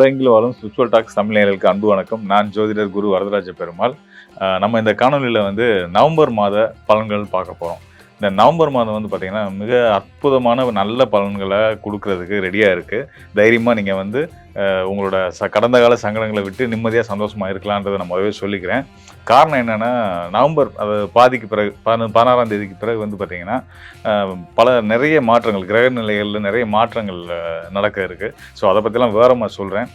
உலகெங்கிலும் வரும். Spiritual tax தமிழர்களுக்கு அன்பு வணக்கம். நான் ஜோதிடர் குரு வரதராஜ பெருமாள். நம்ம இந்த காணொலியில் வந்து நவம்பர் மாத பலன்கள் பார்க்க போகிறோம் இந்த நவம்பர் மாதம் வந்து பார்த்திங்கன்னா மிக அற்புதமான நல்ல பலன்களை கொடுக்கறதுக்கு ரெடியாக இருக்குது தைரியமாக நீங்கள் வந்து உங்களோட ச கடந்த கால சங்கடங்களை விட்டு நிம்மதியாக சந்தோஷமாக இருக்கலான்றதை நான் முதவே சொல்லிக்கிறேன். காரணம் என்னென்னா நவம்பர் அது பாதிக்கு பிறகு பதின பதினாறாம் தேதிக்கு பிறகு வந்து பார்த்திங்கன்னா பல நிறைய மாற்றங்கள் கிரக நிலைகளில் நிறைய மாற்றங்கள் நடக்க இருக்குது ஸோ அதை பற்றிலாம் விவரமாக சொல்கிறேன்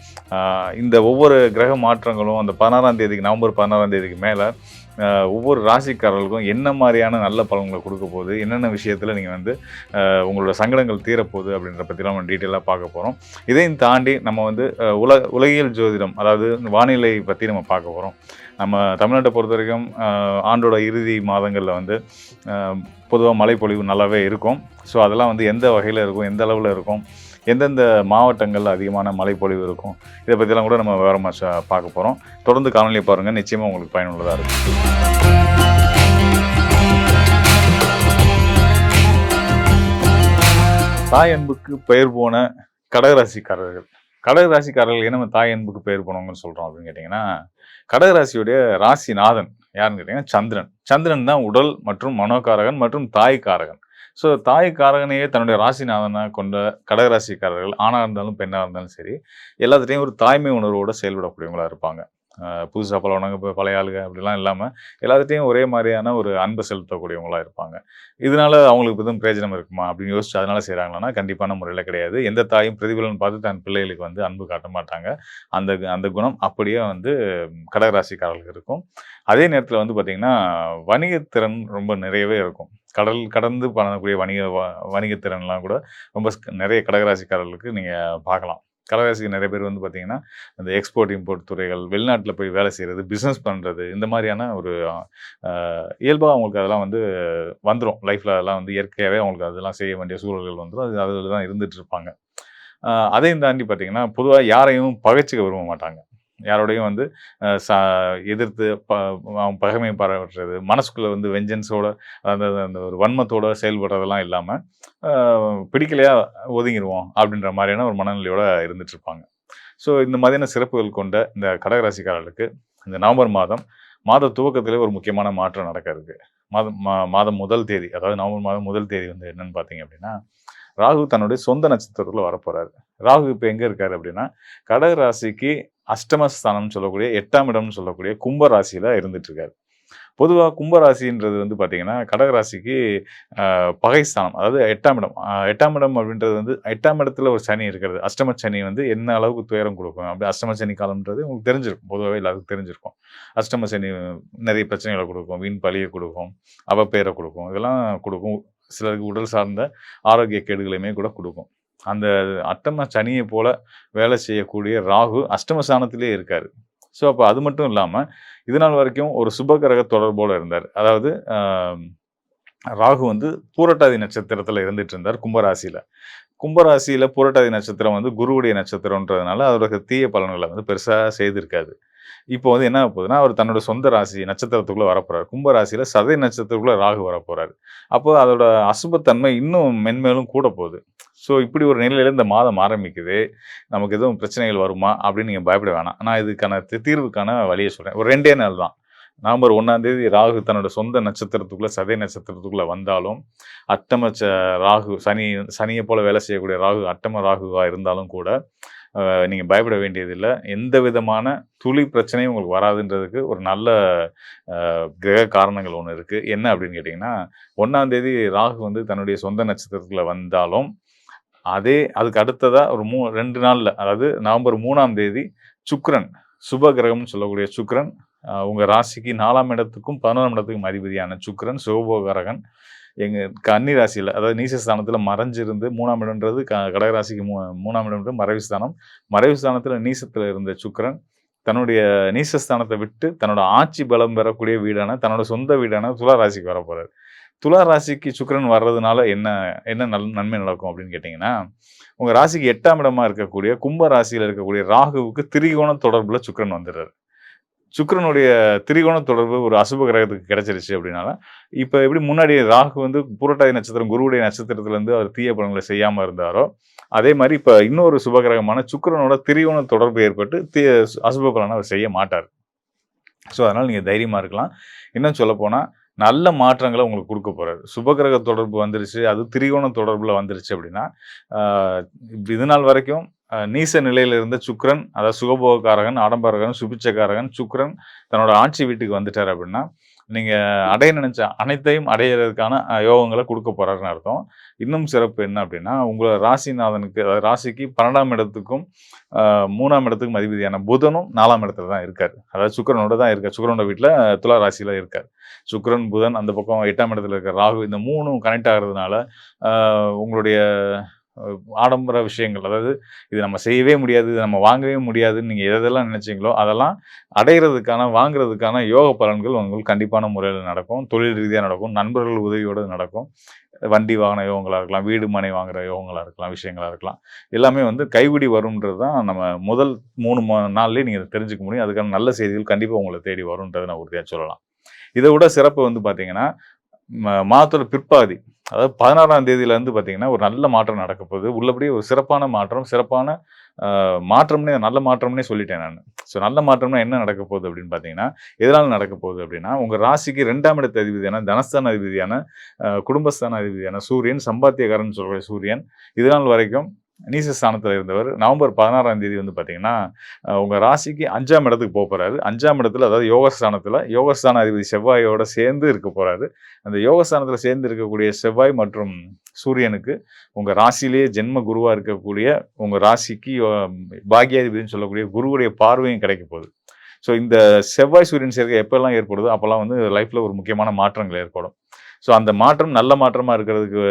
இந்த ஒவ்வொரு கிரக மாற்றங்களும் அந்த பதினாறாம் தேதிக்கு நவம்பர் பதினாறாம் தேதிக்கு மேலே ஒவ்வொரு ராசிக்காரர்களுக்கும் என்ன மாதிரியான நல்ல பலன்களை கொடுக்க போகுது என்னென்ன விஷயத்தில் நீங்கள் வந்து உங்களோட சங்கடங்கள் தீரப்போகுது அப்படின்ற பற்றிலாம் நம்ம டீட்டெயிலாக பார்க்க போகிறோம் இதையும் தாண்டி நம்ம வந்து வந்து உல உலகியல் ஜோதிடம் அதாவது வானிலை பற்றி நம்ம பார்க்க போகிறோம் நம்ம தமிழ்நாட்டை பொறுத்த வரைக்கும் ஆண்டோட இறுதி மாதங்களில் வந்து பொதுவாக மழைப்பொழிவு நல்லாவே இருக்கும். ஸோ அதெல்லாம் வந்து எந்த வகையில் இருக்கும் எந்த அளவில் இருக்கும் எந்தெந்த மாவட்டங்களில் அதிகமான மழைப்பொழிவு இருக்கும் இதை பற்றிலாம் கூட நம்ம விவரமாக பார்க்க போகிறோம் தொடர்ந்து காணொலியை பாருங்கள் நிச்சயமாக உங்களுக்கு பயனுள்ளதாக இருக்கும். தாய் அன்புக்கு பெயர் போன கடகராசிக்காரர்கள். கடகராசிக்காரர்கள் என்ன நம்ம தாய் அன்புக்கு பெயர் போனவங்கன்னு சொல்கிறோம் அப்படின்னு கேட்டிங்கன்னா கடகராசியுடைய ராசிநாதன் யாருன்னு கேட்டிங்கன்னா சந்திரன். சந்திரன் தான் உடல் மற்றும் மனோகாரகன் மற்றும் தாய்க்காரகன். ஸோ தாய்க்காரகனையே தன்னுடைய ராசிநாதனாக கொண்ட கடகராசிக்காரர்கள் ஆணாக இருந்தாலும் பெண்ணாக இருந்தாலும் சரி எல்லாத்துலேயும் ஒரு தாய்மை உணர்வோடு செயல்படக்கூடியவங்களாக இருப்பாங்க. புதுசாக பழவனங்க இப்போ பழைய ஆளுங்க அப்படிலாம் இல்லாமல் எல்லாத்துட்டையும் ஒரே மாதிரியான ஒரு அன்பை செலுத்தக்கூடியவங்களா இருப்பாங்க. இதனால அவங்களுக்கு எதுவும் பிரயோஜனம் இருக்குமா அப்படின்னு யோசிச்சு அதனால செய்கிறாங்களான்னா கண்டிப்பான முறையில் கிடையாது. எந்த தாயும் பிரதிபலன் பார்த்து தன் பிள்ளைகளுக்கு வந்து அன்பு காட்ட மாட்டாங்க. அந்த அந்த குணம் அப்படியே வந்து கடகராசிக்காரர்களுக்கு இருக்கும். அதே நேரத்தில் வந்து பார்த்திங்கன்னா வணிகத்திறன் ரொம்ப நிறையவே இருக்கும். கடல் கடந்து பண்ணக்கூடிய வணிக வ- வணிகத்திறன்லாம் கூட ரொம்ப ஸ்- நிறைய கடகராசிக்காரர்களுக்கு நீங்கள் பார்க்கலாம். கடகராசிக்கு நிறைய பேர் வந்து பார்த்தீங்கன்னா இந்த எக்ஸ்போர்ட் இம்போர்ட் துறைகள் வெளிநாட்டில் போய் வேலை செய்கிறது பிஸ்னஸ் பண்ணுறது இந்த மாதிரியான ஒரு இயல்பாக அவங்களுக்கு அதெல்லாம் வந்து வந்துடும் லைஃப்பில் அதெல்லாம் வந்து இயற்கையாகவே அவங்களுக்கு அதெல்லாம் செய்ய வேண்டிய சூழல்கள் வந்துடும் அது அதில் தான் இருந்துகிட்டு இருப்பாங்க. அதையும் தாண்டி பார்த்தீங்கன்னா பொதுவாக யாரையும் பகைச்சிக்க விரும்ப மாட்டாங்க. யாரோடையும் வந்து சா எதிர்த்து ப அவன் பகைமை பாராட்டுறது மனசுக்குள்ளே வந்து வெஞ்சன்ஸோட அந்த அந்த ஒரு வன்மத்தோட செயல்படுறதெல்லாம் இல்லாமல் பிடிக்கலையா ஒதுங்கிடுவோம் அப்படின்ற மாதிரியான ஒரு மனநிலையோட இருந்துட்டுருப்பாங்க ஸோ இந்த மாதிரியான சிறப்புகள் கொண்ட இந்த கடகராசிக்காரர்களுக்கு இந்த நவம்பர் மாதம் மாத துவக்கத்திலே ஒரு முக்கியமான மாற்றம் நடக்க இருக்கு மாதம் மா- மாதம் முதல் தேதி அதாவது நவம்பர் மாதம் முதல் தேதி வந்து என்னன்னு பார்த்தீங்க அப்படின்னா ராகு தன்னுடைய சொந்த நட்சத்திரத்தில் வரப்போகிறாரு ராகு இப்போ எங்கே இருக்கார் அப்படின்னா கடகராசிக்கு அஷ்டமஸ்தானம்னு சொல்லக்கூடிய எட்டாம் இடம்னு சொல்லக்கூடிய கும்ப ராசியில இருந்துட்டு இருக்காரு பொதுவாக கும்பராசின்றது வந்து பார்த்தீங்கன்னா கடகராசிக்கு பகைஸ்தானம் அதாவது எட்டாம் இடம். எட்டாம் இடம் அப்படின்றது வந்து எட்டாம் இடத்துல ஒரு சனி இருக்கிறது. அஷ்டம சனி வந்து என்ன அளவுக்கு துயரம் கொடுக்கும்? அப்படி அஷ்டம சனி காலம்ன்றது உங்களுக்கு தெரிஞ்சிருக்கும். பொதுவாகவே எல்லாருக்கும் தெரிஞ்சிருக்கும். அஷ்டம சனி நிறைய பிரச்சனைகளை கொடுக்கும். வீண் பழியை கொடுக்கும். அவப்பெயரை கொடுக்கும். இதெல்லாம் கொடுக்கும். சிலருக்கு உடல் சார்ந்த ஆரோக்கிய கேடுகளையுமே கூட கொடுக்கும். அந்த அட்டம சனியை போல வேலை செய்யக்கூடிய ராகு அஷ்டமஸ்தானத்திலே இருக்கார். ஸோ அப்போ அது மட்டும் இல்லாமல் இது நாள் வரைக்கும் ஒரு சுபகிரக தொடர்போடு இருந்தார். அதாவது ராகு வந்து பூரட்டாதி நட்சத்திரத்தில் இருந்துட்டு இருந்தார் கும்பராசியில். கும்பராசியில் பூரட்டாதி நட்சத்திரம் வந்து குருவுடைய நட்சத்திரம்ன்றதுனால அவருக்கு தீய பலன்களை வந்து பெருசாக செய்திருக்காது இப்போ வந்து என்ன போகுதுன்னா அவர் தன்னோட சொந்த ராசி நட்சத்திரத்துக்குள்ளே வரப்போறாரு. கும்பராசியில் சதை நட்சத்திரத்துக்குள்ளே ராகு வரப்போறாரு. அப்போது அதோட அசுபத்தன்மை இன்னும் மென்மேலும் கூட போகுது. ஸோ இப்படி ஒரு நிலையில இந்த மாதம் ஆரம்பிக்குது. நமக்கு எதுவும் பிரச்சனைகள் வருமா? அப்படின்னு நீங்கள் பயப்பட வேணாம். நான் இதுக்கான தி- தீர்வுக்கான வழியை சொல்கிறேன் ஒரு ரெண்டே நாள் தான். நவம்பர் ஒன்றாம் தேதி ராகு தன்னோட சொந்த நட்சத்திரத்துக்குள்ளே சதய நட்சத்திரத்துக்குள்ளே வந்தாலும் அட்டம ச ராகு சனி சனியை போல் வேலை செய்யக்கூடிய ராகு அட்டம ராகுவாக இருந்தாலும் கூட நீங்கள் பயப்பட வேண்டியதில்லை. எந்த விதமான துளி பிரச்சனையும் உங்களுக்கு வராதுன்றதுக்கு ஒரு நல்ல கிரக காரணங்கள் ஒன்று இருக்குது என்ன அப்படின்னு கேட்டிங்கன்னா ஒன்றாந்தேதி ராகு வந்து தன்னுடைய சொந்த நட்சத்திரத்தில் வந்தாலும் அதே அதுக்கு அடுத்ததாக ஒரு மூ ரெண்டு நாளில் அதாவது நவம்பர் மூணாம் தேதி சுக்ரன் சுப கிரகம்னு சொல்லக்கூடிய சுக்ரன் உங்கள் ராசிக்கு நாலாம் இடத்துக்கும் பதினோராம் இடத்துக்கும் அதிபதியான சுக்ரன் சிவபோகரகன் எங்கள் கன்னி ராசியில் அதாவது நீசஸ்தானத்தில் மறைஞ்சிருந்து மூணாம் இடம்ன்றது க கடகராசிக்கு மூ மூணாம் இடம்ன்றது மறைவுஸ்தானம் மறைவுஸ்தானத்தில் நீசத்தில் இருந்த சுக்ரன் தன்னுடைய நீசஸ்தானத்தை விட்டு தன்னோட ஆட்சி பலம் பெறக்கூடிய வீடான தன்னோட சொந்த வீடான துலா ராசிக்கு வர துலா ராசிக்கு சுக்கிரன் வர்றதுனால என்ன என்ன நல் நன்மை நடக்கும் அப்படின்னு கேட்டிங்கன்னா உங்கள் ராசிக்கு எட்டாம் இடமா இருக்கக்கூடிய கும்ப ராசியில் இருக்கக்கூடிய ராகுவுக்கு திரிகோண தொடர்பில் சுக்கரன் வந்துடுறாரு. சுக்கிரனுடைய திரிகோண தொடர்பு ஒரு அசுப கிரகத்துக்கு கிடைச்சிருச்சு அப்படின்னால இப்போ எப்படி முன்னாடி ராகு வந்து புரட்டாதி நட்சத்திரம் குருவுடைய நட்சத்திரத்துலேருந்து அவர் தீய பலன்களை செய்யாமல் இருந்தாரோ அதே மாதிரி இப்போ இன்னொரு சுபகிரகமான சுக்கரனோட திரிகோண தொடர்பு ஏற்பட்டு தீய அசுப பலனை அவர் செய்ய மாட்டார். ஸோ அதனால் நீங்கள் தைரியமாக இருக்கலாம். இன்னும் சொல்லப்போனால் நல்ல மாற்றங்களை உங்களுக்கு கொடுக்க போகிறார் சுபகிரக தொடர்பு வந்துருச்சு. அது திரிகோண தொடர்பில் வந்துருச்சு அப்படின்னா இது நாள் வரைக்கும் நீச நிலையில இருந்த சுக்ரன் அதாவது சுகபோகக்காரகன் ஆடம்பரகன் சுபிச்சக்காரகன் சுக்கிரன் தன்னோட ஆட்சி வீட்டுக்கு வந்துட்டார் அப்படின்னா நீங்கள் அடைய நினைச்ச அனைத்தையும் அடையிறதுக்கான யோகங்களை கொடுக்க போகிறாருன்னு அர்த்தம். இன்னும் சிறப்பு என்ன அப்படின்னா உங்களை ராசிநாதனுக்கு அதாவது ராசிக்கு பன்னெண்டாம் இடத்துக்கும் மூணாம் இடத்துக்கும் அதிபதியான புதனும் நாலாம் இடத்துல தான் இருக்கார். அதாவது சுக்கிரனோட தான் இருக்கார். சுக்கரனோட வீட்டில் துலா ராசியில் இருக்கார். சுக்ரன் புதன் அந்த பக்கம் எட்டாம் இடத்துல இருக்க ராகு இந்த மூணும் கனெக்ட் ஆகிறதுனால உங்களுடைய ஆடம்பர விஷயங்கள். அதாவது இது நம்ம செய்யவே முடியாது இது நம்ம வாங்கவே முடியாதுன்னு நீங்கள் எதெல்லாம் நினச்சிங்களோ அதெல்லாம் அடைகிறதுக்கான வாங்குறதுக்கான யோக பலன்கள் உங்களுக்கு கண்டிப்பான முறையில் நடக்கும். தொழில் ரீதியாக நடக்கும் நண்பர்கள் உதவியோடு நடக்கும். வண்டி வாகன யோகங்களாக இருக்கலாம் வீடு மனை வாங்குகிற யோகங்களாக இருக்கலாம் விஷயங்களாக இருக்கலாம். எல்லாமே வந்து கைவிடி வரும்ன்றது தான் நம்ம முதல் மூணு மா- நீங்கள் தெரிஞ்சுக்க முடியும். அதுக்கான நல்ல செய்திகள் கண்டிப்பாக உங்களை தேடி வரும்ன்றதை நான் உறுதியாக சொல்லலாம். இதை விட சிறப்பு வந்து பார்த்தீங்கன்னா மாதத்தோட பிற்பாதி அதாவது பதினாறாம் தேதியிலேருந்து பார்த்தீங்கன்னா ஒரு நல்ல மாற்றம் நடக்க போகுது. உள்ளபடியே ஒரு சிறப்பான மாற்றம் சிறப்பான மாற்றம்னே நல்ல மாற்றம்னே சொல்லிட்டேன் நான். ஸோ நல்ல மாற்றம்னா என்ன நடக்க போகுது அப்படின்னு பார்த்தீங்கன்னா எதனால் நடக்க போகுது அப்படின்னா உங்கள் ராசிக்கு ரெண்டாம் இடத்து அதிபதியான தனஸ்தான அதிபதியான குடும்பஸ்தான அதிபதியான சூரியன் சம்பாத்தியக்காரன் சொல்கிற சூரியன் இதனால் வரைக்கும் நீச ஸ்தானத்தில் இருந்தவர் நவம்பர் பதினாறாம் தேதி வந்து பார்த்தீங்கன்னா உங்கள் ராசிக்கு அஞ்சாம் இடத்துக்கு போக போகிறாரு அஞ்சாம் இடத்துல அதாவது யோகஸ்தானத்தில் யோகஸ்தான அதிபதி செவ்வாயோட சேர்ந்து இருக்க போகிறாரு அந்த யோகஸ்தானத்தில் சேர்ந்து இருக்கக்கூடிய செவ்வாய் மற்றும் சூரியனுக்கு உங்கள் ராசியிலேயே ஜென்ம குருவாக இருக்கக்கூடிய உங்கள் ராசிக்கு அஹ், பாக்யாதிபதினு சொல்லக்கூடிய குருவுடைய பார்வையும் கிடைக்க போகுது. ஸோ இந்த செவ்வாய் சூரியன் சேர்க்கை எப்பெல்லாம் ஏற்படுதோ அப்போல்லாம் வந்து லைஃப்பில் ஒரு முக்கியமான மாற்றங்கள் ஏற்படும். ஸோ அந்த மாற்றம் நல்ல மாற்றமாக இருக்கிறதுக்கு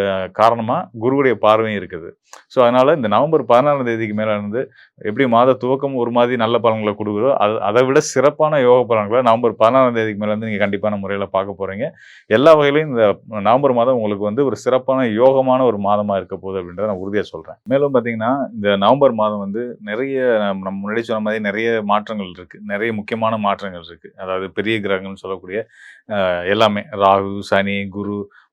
காரணமாக குருவுடைய பார்வையும் இருக்குது. ஸோ அதனால் இந்த நவம்பர் பதினாறாம் தேதிக்கு மேலே இருந்து எப்படி மாத துவக்கம் ஒரு மாதிரி நல்ல பலன்களை கொடுக்குதோ அது அதை விட சிறப்பான யோக பலன்களை நவம்பர் பதினாறாம் தேதிக்கு மேலே இருந்து நீங்கள் கண்டிப்பான முறையில் பார்க்க போகிறீங்க எல்லா வகையிலையும் இந்த நவம்பர் மாதம் உங்களுக்கு வந்து ஒரு சிறப்பான யோகமான ஒரு மாதமாக இருக்க போகுது அப்படின்றத நான் உறுதியாக சொல்கிறேன் மேலும் பார்த்தீங்கன்னா இந்த நவம்பர் மாதம் வந்து நிறைய நம்ம முன்னாடி சொன்ன மாதிரி நிறைய மாற்றங்கள் இருக்குது நிறைய முக்கியமான மாற்றங்கள் இருக்குது அதாவது பெரிய கிரகங்கள்னு சொல்லக்கூடிய எல்லாமே. ராகு சனி குரு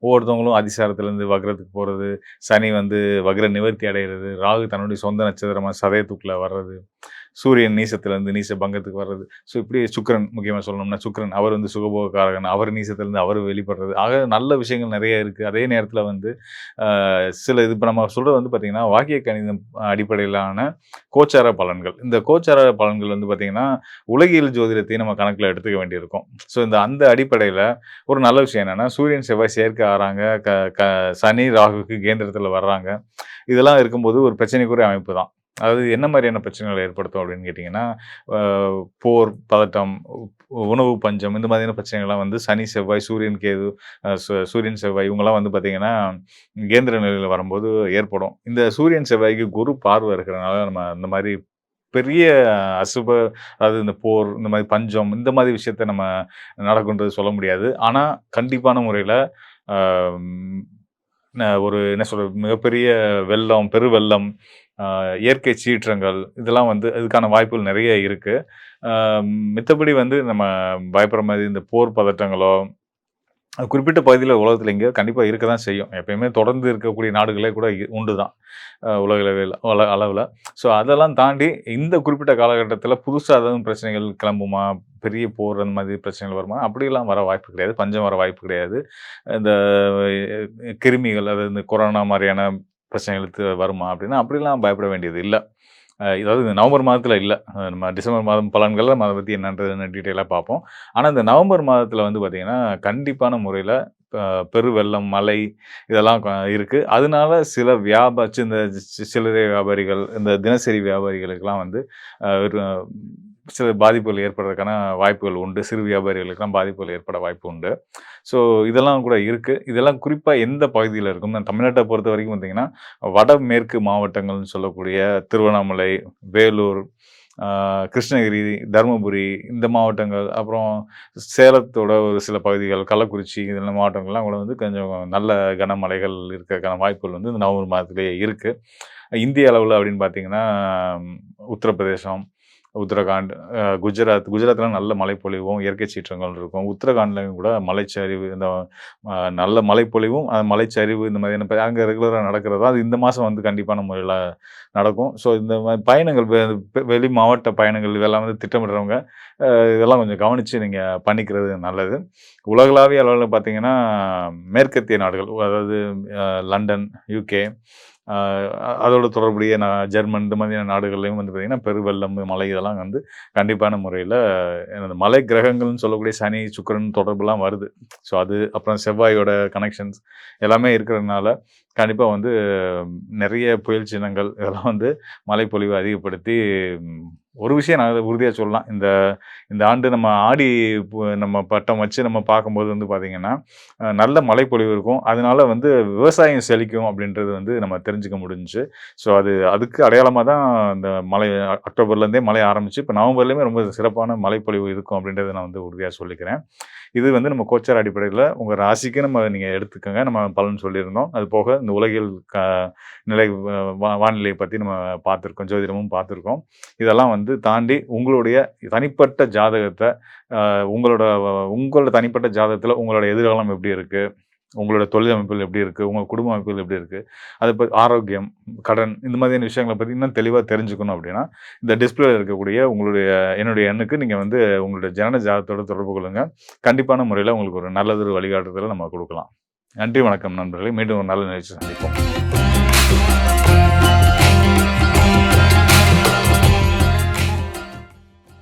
ஒவ்வொருத்தவங்களும் அதிசாரத்துலேருந்து வக்ரத்துக்கு போகிறது சனி வந்து வக்ர நிவர்த்தி அடைகிறது ராகு தன்னுடைய சொந்த நட்சத்திரமாக சதயத்துக்குள்ளே வர்றது. சூரியன் நீசத்திலேருந்து நீச பங்கத்துக்கு வர்றது. ஸோ இப்படி சுக்கிரன் முக்கியமாக சொல்லணும்னா சுக்ரன் அவர் வந்து சுகபோகக்காரகன் அவர் நீசத்திலேருந்து அவர் வெளிப்படுறது. ஆக நல்ல விஷயங்கள் நிறைய இருக்குது அதே நேரத்தில் வந்து சில இது இப்போ நம்ம சொல்கிறது வந்து பார்த்திங்கன்னா வாக்கிய கணிதம் அடிப்படையிலான கோச்சார பலன்கள். இந்த கோச்சார பலன்கள் வந்து பார்த்திங்கன்னா உலகியல் ஜோதிடத்தையும் நம்ம கணக்கில் எடுத்துக்க வேண்டியிருக்கும். ஸோ இந்த அந்த அடிப்படையில் ஒரு நல்ல விஷயம் என்னென்னா சூரியன் செவ்வாய் சேர்க்க ஆறாங்க. க க சனி ராகுக்கு கேந்திரத்தில் வர்றாங்க. இதெல்லாம் இருக்கும்போது ஒரு பிரச்சனைக்குரிய அமைப்பு தான். அதாவது என்ன மாதிரியான பிரச்சனைகள் ஏற்படுத்தும் அப்படின்னு கேட்டிங்கன்னா போர் பதட்டம் உணவு பஞ்சம் இந்த மாதிரியான பிரச்சனைகள்லாம் வந்து சனி செவ்வாய் சூரியன் கேது சு- சூரியன் செவ்வாய் இவங்கெல்லாம் வந்து பார்த்திங்கன்னா கேந்திர நிலையில் வரும்போது ஏற்படும். இந்த சூரியன் செவ்வாய்க்கு குரு பார்வை இருக்கிறனால நம்ம இந்த மாதிரி பெரிய அசுப அதாவது இந்த போர் இந்த மாதிரி பஞ்சம் இந்த மாதிரி விஷயத்த நம்ம நடக்குன்றது சொல்ல முடியாது. ஆனால் கண்டிப்பான முறையில் ஒரு என்ன சொல்கிறது மிகப்பெரிய வெள்ளம் பெருவெள்ளம் வெள்ளம் இயற்கை சீற்றங்கள் இதெல்லாம் வந்து இதுக்கான வாய்ப்புகள் நிறைய இருக்குது மித்தபடி வந்து நம்ம பயப்படுற மாதிரி இந்த போர் பதட்டங்களோ குறிப்பிட்ட பகுதியில் உலகத்தில் எங்கேயோ கண்டிப்பாக இருக்க தான் செய்யும். எப்பயுமே தொடர்ந்து இருக்கக்கூடிய நாடுகளே கூட இ- உண்டு தான் உலகளவில் அளவில் உல அளவில். ஸோ அதெல்லாம் தாண்டி இந்த குறிப்பிட்ட காலகட்டத்தில் புதுசாக எதுவும் பிரச்சனைகள் கிளம்புமா? பெரிய போர் அந்த மாதிரி பிரச்சனைகள் வருமா? அப்படிலாம் வர வாய்ப்பு கிடையாது. பஞ்சம் வர வாய்ப்பு கிடையாது. இந்த கிருமிகள் அதாவது இந்த கொரோனா மாதிரியான பிரச்சனைகளுக்கு வருமா அப்படின்னா அப்படிலாம் பயப்பட வேண்டியது இல்லை. அதாவது இந்த நவம்பர் மாதத்தில் இல்லை. நம்ம டிசம்பர் மாதம் பலன்களில் அதை பற்றி என்னன்றது டீட்டெயிலாக பார்ப்போம். ஆனால் இந்த நவம்பர் மாதத்தில் வந்து பார்த்திங்கன்னா கண்டிப்பான முறையில் பெருவெள்ளம் மலை இதெல்லாம் க- அதனால சில வியாபாரி இந்த சி- சில்லறை வியாபாரிகள் இந்த தினசரி வியாபாரிகளுக்கெல்லாம் வந்து சில பாதிப்புகள் ஏற்படுறதுக்கான வாய்ப்புகள் உண்டு. சிறு வியாபாரிகளுக்கெல்லாம் பாதிப்புகள் ஏற்பட வாய்ப்பு உண்டு. ஸோ இதெல்லாம் கூட இருக்குது இதெல்லாம் குறிப்பாக எந்த பகுதியில் இருக்கும் நான் தமிழ்நாட்டை பொறுத்த வரைக்கும் பார்த்தீங்கன்னா வடமேற்கு மாவட்டங்கள்னு சொல்லக்கூடிய திருவண்ணாமலை வேலூர் கிருஷ்ணகிரி தருமபுரி இந்த மாவட்டங்கள் அப்புறம் சேலத்தோட ஒரு சில பகுதிகள் கள்ளக்குறிச்சி இந்த மாவட்டங்கள்லாம் கூட வந்து கொஞ்சம் நல்ல கனமழைகள் இருக்கிறதுக்கான வாய்ப்புகள் வந்து இந்த நவம்பர் மாதத்துலேயே இருக்குது இந்திய அளவில் அப்படின்னு பார்த்தீங்கன்னா உத்தரப்பிரதேசம் உத்தரகாண்ட் குஜராத் குஜராத்லாம் நல்ல மழைப்பொழிவும் இயற்கை சீற்றங்கள் இருக்கும். உத்தரகாண்ட்லையும் கூட மலைச்சரிவு இந்த நல்ல மலைப்பொழிவும் அந்த மலைச்சரிவு இந்த மாதிரியான அங்கே ரெகுலராக நடக்கிறது அது இந்த மாதம் வந்து கண்டிப்பான முறையில் நடக்கும். ஸோ இந்த மாதிரி பயணங்கள் வெ- வெளி மாவட்ட பயணங்கள் இதெல்லாம் வந்து திட்டமிடுறவங்க இதெல்லாம் கொஞ்சம் கவனித்து நீங்கள் பண்ணிக்கிறது நல்லது. உலகளாவிய அளவில் பார்த்தீங்கன்னா மேற்கத்திய நாடுகள் அதாவது லண்டன் யூகே அதோட தொடர்புடைய நான் ஜெர்மன் இந்த மாதிரியான நாடுகள்லையும் வந்து பார்த்திங்கன்னா பெருவெள்ளம் மலை இதெல்லாம் வந்து கண்டிப்பான முறையில் எனது மலை கிரகங்கள்னு சொல்லக்கூடிய சனி சுக்கிரன் தொடர்புலாம் வருது. ஸோ அது அப்புறம் செவ்வாயோட கனெக்ஷன்ஸ் எல்லாமே இருக்கிறதுனால கண்டிப்பாக வந்து நிறைய புயல் சின்னங்கள் இதெல்லாம் வந்து மலைப்பொழிவை அதிகப்படுத்தி ஒரு விஷயம் நான் உறுதியாக சொல்லலாம். இந்த இந்த ஆண்டு நம்ம ஆடி நம்ம பட்டம் வச்சு நம்ம பார்க்கும்போது வந்து பார்த்திங்கன்னா நல்ல மழைப்பொழிவு இருக்கும். அதனால வந்து விவசாயம் செழிக்கும் அப்படின்றது வந்து நம்ம தெரிஞ்சுக்க முடிஞ்சுச்சு. ஸோ அது அதுக்கு அடையாளமாக தான் இந்த மழை அக்டோபர்லேருந்தே மழை ஆரம்பிச்சு இப்போ நவம்பர்லேயுமே ரொம்ப சிறப்பான மழைப்பொழிவு இருக்கும் அப்படின்றத நான் வந்து உறுதியாக சொல்லிக்கிறேன். இது வந்து நம்ம கோச்சார் அடிப்படையில் உங்கள் ராசிக்கு நம்ம நீங்கள் எடுத்துக்கோங்க. நம்ம பலன் சொல்லியிருந்தோம். அது போக இந்த உலகில் க நிலை வா- வானிலையை பற்றி நம்ம பார்த்துருக்கோம். ஜோதிடமும் பார்த்துருக்கோம். இதெல்லாம் வந்து தாண்டி உங்களுடைய தனிப்பட்ட ஜாதகத்தை உங்களோட உங்களோட தனிப்பட்ட ஜாதகத்தில் உங்களோட எதிர்காலம் எப்படி இருக்குது உங்களோட தொழில் அமைப்புகள் எப்படி இருக்குது உங்கள் குடும்ப அமைப்புகள் எப்படி இருக்குது அதை பற்றி ஆரோக்கியம் கடன் இந்த மாதிரியான விஷயங்களை பற்றி இன்னும் தெளிவாக தெரிஞ்சுக்கணும் அப்படின்னா இந்த டிஸ்பிளேல இருக்கக்கூடிய உங்களுடைய என்னுடைய எண்ணுக்கு நீங்கள் வந்து உங்களுடைய ஜனன ஜாதகத்தோட தொடர்பு கொள்ளுங்க. கண்டிப்பான முறையில் உங்களுக்கு ஒரு நல்லதொரு வழிகாட்டுதலை நம்ம கொடுக்கலாம். நன்றி வணக்கம் நண்பர்களே. மீண்டும் ஒரு நல்ல நிகழ்ச்சி சந்திப்போம்.